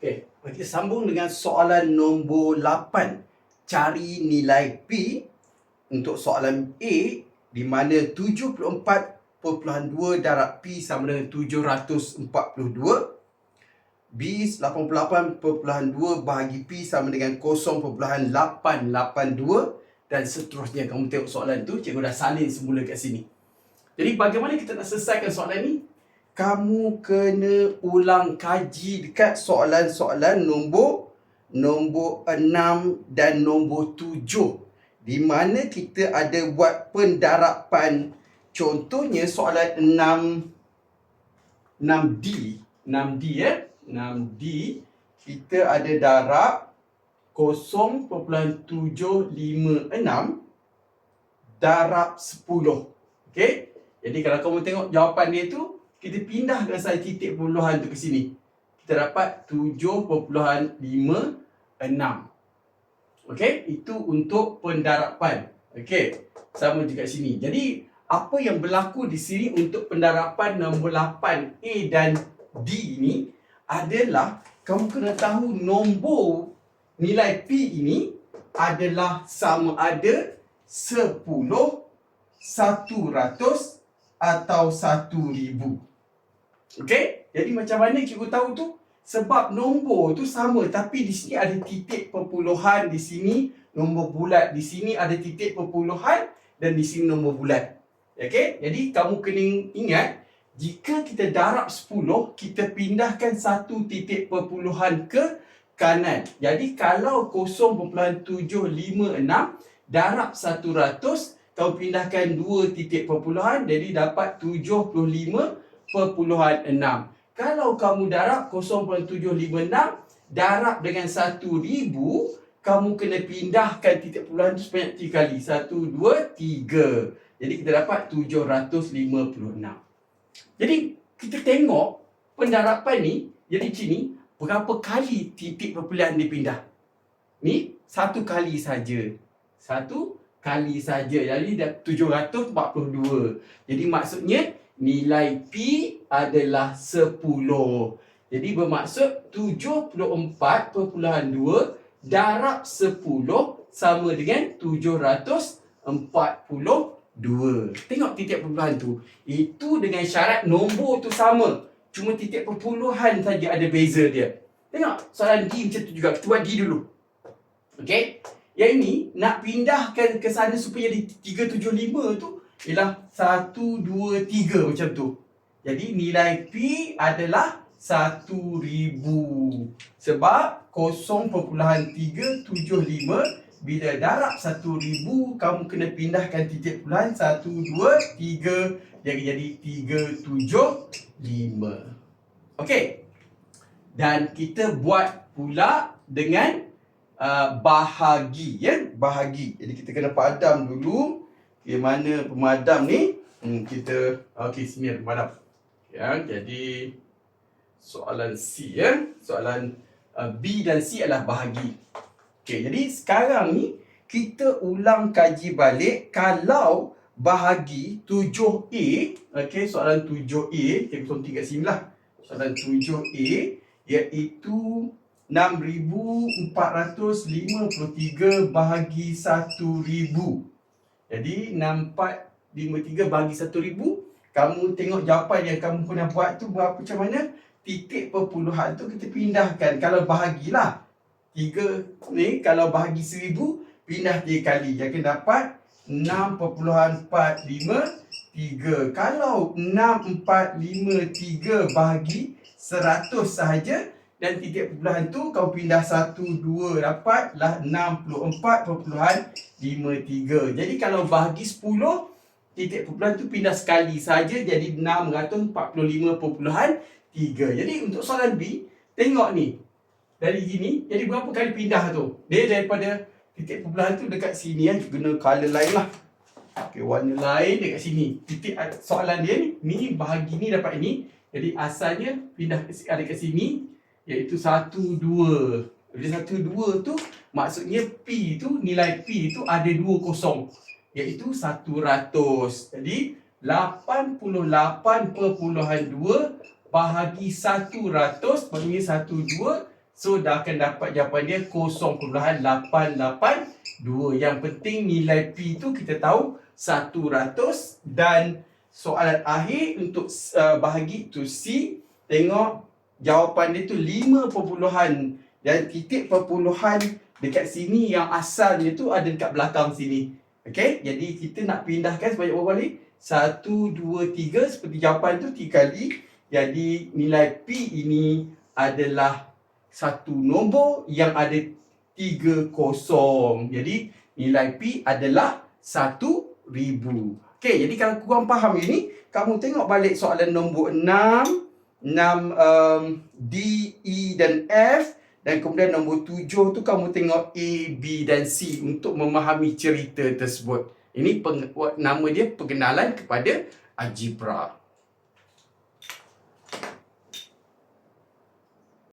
Okey, kita sambung dengan soalan nombor 8. Cari nilai P untuk soalan A di mana 74.2 darab P sama dengan 742. B 88.2 bahagi P sama dengan 0.882 dan seterusnya. Kamu tengok soalan tu, cikgu dah salin semula kat sini. Jadi bagaimana kita nak selesaikan soalan ni? Kamu kena ulang kaji dekat soalan-soalan nombor nombor 6 dan nombor 7 di mana kita ada buat pendarapan? Contohnya soalan 6 6D 6D ya 6D kita ada darab 0.756 darab 10 okey? Jadi kalau kamu tengok jawapan dia tu kita pindahkan saja titik perpuluhan tu ke sini. Kita dapat 7.56. Okey, itu untuk pendarapan. Okey, sama juga sini. Jadi, apa yang berlaku di sini untuk pendarapan nombor 8 A dan D ni adalah kamu kena tahu nombor nilai P ini adalah sama ada 10, 100 atau 1000. Okey? Jadi macam mana cikgu tahu tu? Sebab nombor tu sama tapi di sini ada titik perpuluhan di sini nombor bulat di sini ada titik perpuluhan dan di sini nombor bulat. Okey? Jadi kamu kena ingat jika kita darab 10 kita pindahkan satu titik perpuluhan ke kanan. Jadi kalau 0.756 darab 100 kau pindahkan dua titik perpuluhan jadi dapat 75 0.6. Kalau kamu darab 0.756 darab dengan 1000, kamu kena pindahkan titik perpuluhan itu sebanyak 3 kali. 1 2 3. Jadi kita dapat 756. Jadi kita tengok pendarapan ni jadi sini berapa kali titik perpuluhan dipindah. Ni satu kali saja. Satu kali saja. Jadi dah 742. Jadi maksudnya nilai P adalah 10. Jadi bermaksud 74.2 darab 10 sama dengan 742. Tengok titik perpuluhan tu. Itu dengan syarat nombor tu sama. Cuma titik perpuluhan saja ada beza dia. Tengok soalan D macam tu juga. Kita buat D dulu. Okey. Yang ini nak pindahkan ke sana supaya jadi 375 tu ialah 1, 2, 3 macam tu. Jadi nilai P adalah 1000. Sebab 0.375 bila darab 1000 kamu kena pindahkan titik puluhan 1, 2, 3 jadi jadi 3, 7, 5. Okey. Dan kita buat pula dengan uh, bahagi ya, bahagi. Jadi kita kena padam dulu Okay, mana pemadam ni? Hmm, kita okey sini ada pemadam. Ya, jadi soalan C ya. Soalan uh, B dan C adalah bahagi. Okey, jadi sekarang ni kita ulang kaji balik kalau bahagi 7A, okey, soalan 7A, kita tulis tingkat sini lah. Soalan 7A iaitu 6453 bahagi 1000. Jadi 6453 bagi 1000 Kamu tengok jawapan yang kamu pernah buat tu berapa macam mana Titik perpuluhan tu kita pindahkan. Kalau bahagilah 3 ni kalau bahagi 1000 Pindah 3 kali. Yang kita dapat 6.45 3 Kalau 6453 bahagi 100 sahaja dan titik perpuluhan tu kau pindah 1 2 dapatlah 64.53. Jadi kalau bahagi 10 titik perpuluhan tu pindah sekali saja jadi 645.3. Jadi untuk soalan B tengok ni. Dari sini jadi berapa kali pindah tu? Dia daripada titik perpuluhan tu dekat sini ya guna color lain lah. Okey warna lain dekat sini. Titik soalan dia ni ni bahagi ni dapat ini. Jadi asalnya pindah kat sini iaitu satu dua. Bila satu dua tu maksudnya P tu nilai P tu ada dua kosong iaitu satu ratus. Jadi lapan puluh lapan perpuluhan dua bahagi satu ratus maksudnya satu dua So dah akan dapat jawapan dia 0.882. Yang penting nilai P tu kita tahu 100 dan soalan akhir untuk uh, bahagi tu C tengok jawapan dia tu 5 perpuluhan dan titik perpuluhan dekat sini yang asalnya tu ada dekat belakang sini. Okey, jadi kita nak pindahkan sebanyak berapa kali? 1 2 3 seperti jawapan tu 3 kali. Jadi nilai P ini adalah satu nombor yang ada tiga kosong. Jadi nilai P adalah satu ribu. Okey, jadi kalau kurang faham ini, kamu tengok balik soalan nombor 6, 6 um, D, E dan F dan kemudian nombor 7 tu kamu tengok A, B dan C untuk memahami cerita tersebut. Ini peng, nama dia pengenalan kepada algebra.